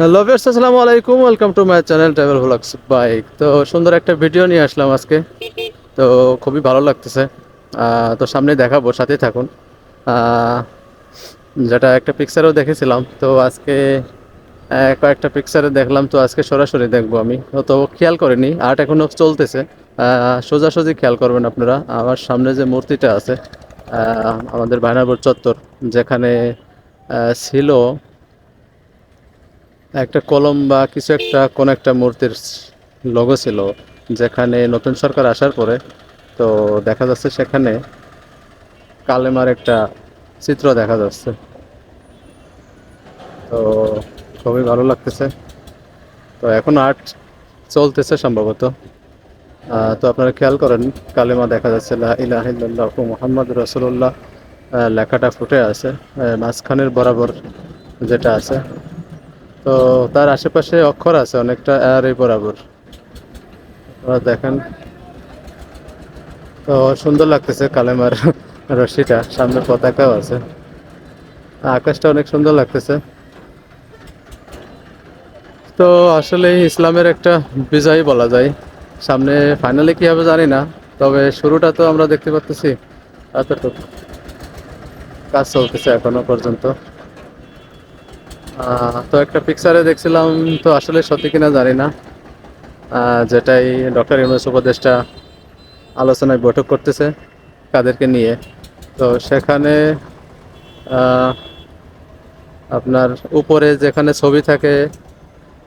Hello viewers আসসালামু আলাইকুম। Welcome to my channel travel vlogs bike তো সুন্দর একটা ভিডিও নিয়ে আসলাম আজকে। তো খুবই ভালো লাগতেছে। তো সামনে দেখাবো সাথে থাকুন। যেটা একটা পিকচারেও দেখেছিলাম। তো আজকে কয়েকটা পিকচারে দেখলাম। তো আজকে সরাসরি দেখব আমি। তো খেয়াল করিনি আর্ট এখনও চলতেছে। সোজাসুজি খেয়াল করবেন আপনারা। আমার সামনে যে মূর্তিটা আছে আমাদের বায়নাপুর চত্বর, যেখানে ছিল একটা কলম বা কিছু একটা কোনো একটা মূর্তির লোগো ছিল, যেখানে নতুন সরকার আসার পরে তো দেখা যাচ্ছে সেখানে কালেমার একটা চিত্র দেখা যাচ্ছে। তো খুবই ভালো লাগতেছে। তো এখন আর্ট চলতেছে সম্ভবত। তো আপনারা খেয়াল করেন, কালেমা দেখা যাচ্ছে, লা ইলাহা ইল্লাল্লাহ মুহাম্মদ রসুল্লাহ লেখাটা ফুটে আছে মাঝখানের বরাবর যেটা আছে। তো তার আশেপাশে অক্ষর আছে, অনেকটা আর এই বরাবর। দেখেন। তো সুন্দর লাগতেছে কালেমার রশিটা, সামনে পতাকাও আছে। আকাশটা অনেক সুন্দর লাগতেছে। তো আসলে ইসলামের একটা বিজয় বলা যায়। সামনে ফাইনালে কি হবে জানি না, তবে শুরুটা তো আমরা দেখতে পাচ্তেছি এতটুকু। কাজ চলতেছে এখনও পর্যন্ত। তো একটা পিকচারে দেখছিলাম, তো আসলে সত্যি কিনা জানি না। যেটাই ডক্টর ইউনুস উপদেষ্টা আলোচনায় বৈঠক করতেছে কাদেরকে নিয়ে। তো সেখানে আপনার উপরে যেখানে ছবি থাকে,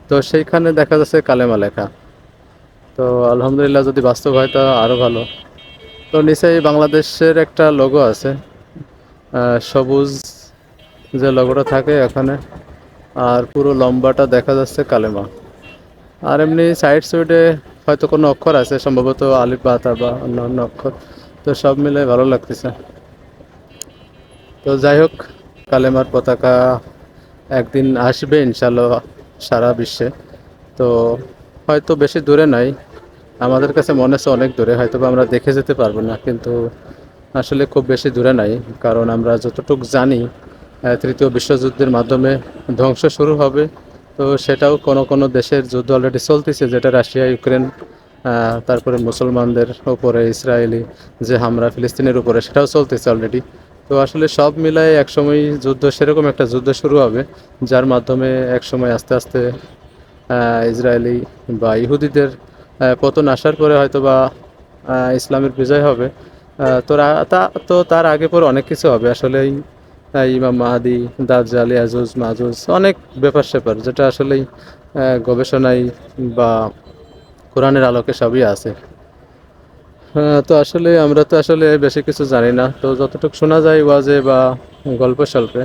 তো সেইখানে দেখা যাচ্ছে কালেমা লেখা। তো আলহামদুলিল্লাহ যদি বাস্তব হয়, তা আরও ভালো। তো নিচেই বাংলাদেশের একটা লোগো আছে। সবুজ যে লোগোটা থাকে এখানে আর পুরো লম্বাটা দেখা যাচ্ছে কালেমা। আর এমনি সাইড সুইডে হয়তো কোনো অক্ষর আছে, সম্ভবত আলিফ বাতা বা অন্য অন্য অক্ষর। তো সব মিলে ভালো লাগতেছে। তো যাই হোক, কালেমার পতাকা একদিন আসবে ইনশাল্লাহ সারা বিশ্বে। তো হয়তো বেশি দূরে নাই। আমাদের কাছে মনে হচ্ছে অনেক দূরে হয়তো আমরা দেখে যেতে পারব না, কিন্তু আসলে খুব বেশি দূরে নাই। কারণ আমরা যতটুকু জানি তৃতীয় বিশ্বযুদ্ধের মাধ্যমে ধ্বংস শুরু হবে। তো সেটাও কোনো কোনো দেশের যুদ্ধ অলরেডি চলতেছে, যেটা রাশিয়া, ইউক্রেন তারপরে মুসলমানদের উপরে, ইসরায়েলি যে হামলা, ফিলিস্তিনের উপরে, সেটাও চলতেছে অলরেডি তো আসলে সব মিলায় একসময় যুদ্ধ, সেরকম একটা যুদ্ধ শুরু হবে, যার মাধ্যমে একসময় আস্তে আস্তে ইসরায়েলি বা ইহুদিদের পতন আসার পরে হয়তো বা ইসলামের বিজয় হবে। তো তা, তো তার আগে পরে অনেক কিছু হবে। আসলে ইমাম মাহাদি দাজ্জাল ইয়াজুজ মাজুজ অনেক ব্যাপার স্যাপার যেটা আসলেই গবেষণায় বা কোরআনের আলোকে সবই আছে। তো আসলে আমরা তো আসলে বেশি কিছু জানি না। তো যতটুকু শোনা যায় ওয়াজে বা গল্প স্বল্পে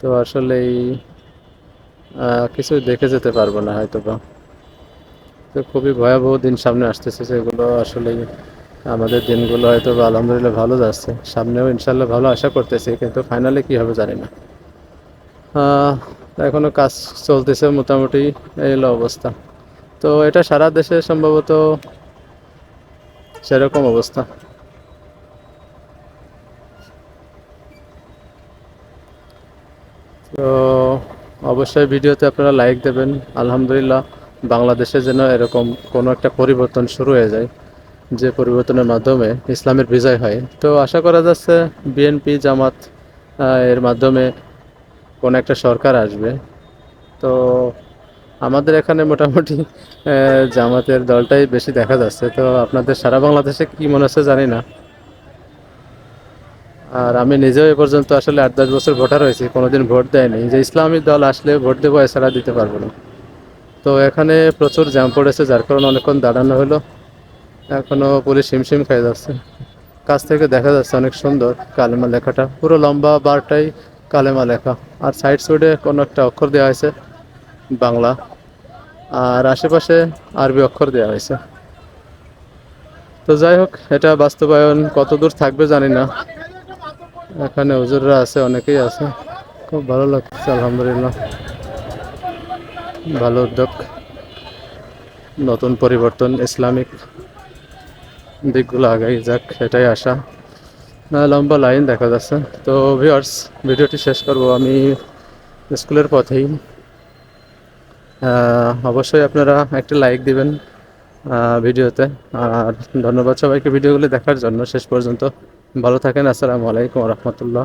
তো আসলেই আহ, কিছু দেখে যেতে পারব না হয়তো বা তো খুবই ভয়াবহ দিন সামনে আসতেছে যেগুলো আসলেই আমাদের দিনগুলো হয়তো আলহামদুলিল্লাহ ভালো যাচ্ছে। সামনেও ইনশাল্লাহ ভালো আশা করতেছি কিন্তু ফাইনালে কি হবে জানি না। আহ, এখনও কাজ চলতেছে মোটামুটি এই অবস্থা। তো এটা সারা দেশে সম্ভবত সেরকম অবস্থা। তো অবশ্যই ভিডিওতে আপনারা লাইক দেবেন। আলহামদুলিল্লাহ বাংলাদেশে যেন এরকম কোনো একটা পরিবর্তন শুরু হয়ে যায়। যে পরিবর্তনের মাধ্যমে ইসলামের বিজয় হয়। তো আশা করা যাচ্ছে বিএনপি, জামাত এর মাধ্যমে কোনো একটা সরকার আসবে। তো আমাদের এখানে মোটামুটি জামাতের দলটাই বেশি দেখা যাচ্ছে। তো আপনাদের সারা বাংলাদেশে কি মনে হচ্ছে জানি না। আর আমি নিজেও এ পর্যন্ত আসলে আট দশ বছর ভোটার হয়েছি, কোনোদিন ভোট দেয়নি। যে ইসলামী দল আসলে ভোট দেবো, এছাড়া দিতে পারব না। তো এখানে প্রচুর জ্যাম পড়েছে, যার কারণে অনেকক্ষণ দাঁড়ানো হলো। এখনও পুলিশ হিমশিম খেয়ে যাচ্ছে। কাছ থেকে দেখা যাচ্ছে অনেক সুন্দর কালেমা লেখাটা। পুরো লম্বা বারটাই কালেমা লেখা। আর সাইড সাইডে কোনো একটা অক্ষর দেওয়া হয়েছে, বাংলা। আর আশেপাশে আরবি অক্ষর দেওয়া হয়েছে। তো যাই হোক, এটা বাস্তবায়ন কত দূর থাকবে জানি না। এখানে হুজুররা আছে, অনেকেই আছে। খুব ভালো লাগছে, আলহামদুলিল্লাহ। ভালো উদ্যোগ। নতুন পরিবর্তন, ইসলামিক দিকগুলো আগাই যাক, এটাই আশা। লম্বা লাইন দেখা যাচ্ছে। তো ভিউয়ার্স ভিডিওটি শেষ করব। আমি স্কুলের পথেই। অবশ্যই আপনারা একটা লাইক দিবেন ভিডিওতে। আর ধন্যবাদ সবাইকে ভিডিওগুলি দেখার জন্য শেষ পর্যন্ত। ভালো থাকেন, আসসালামু আলাইকুম রহমতুল্লাহ।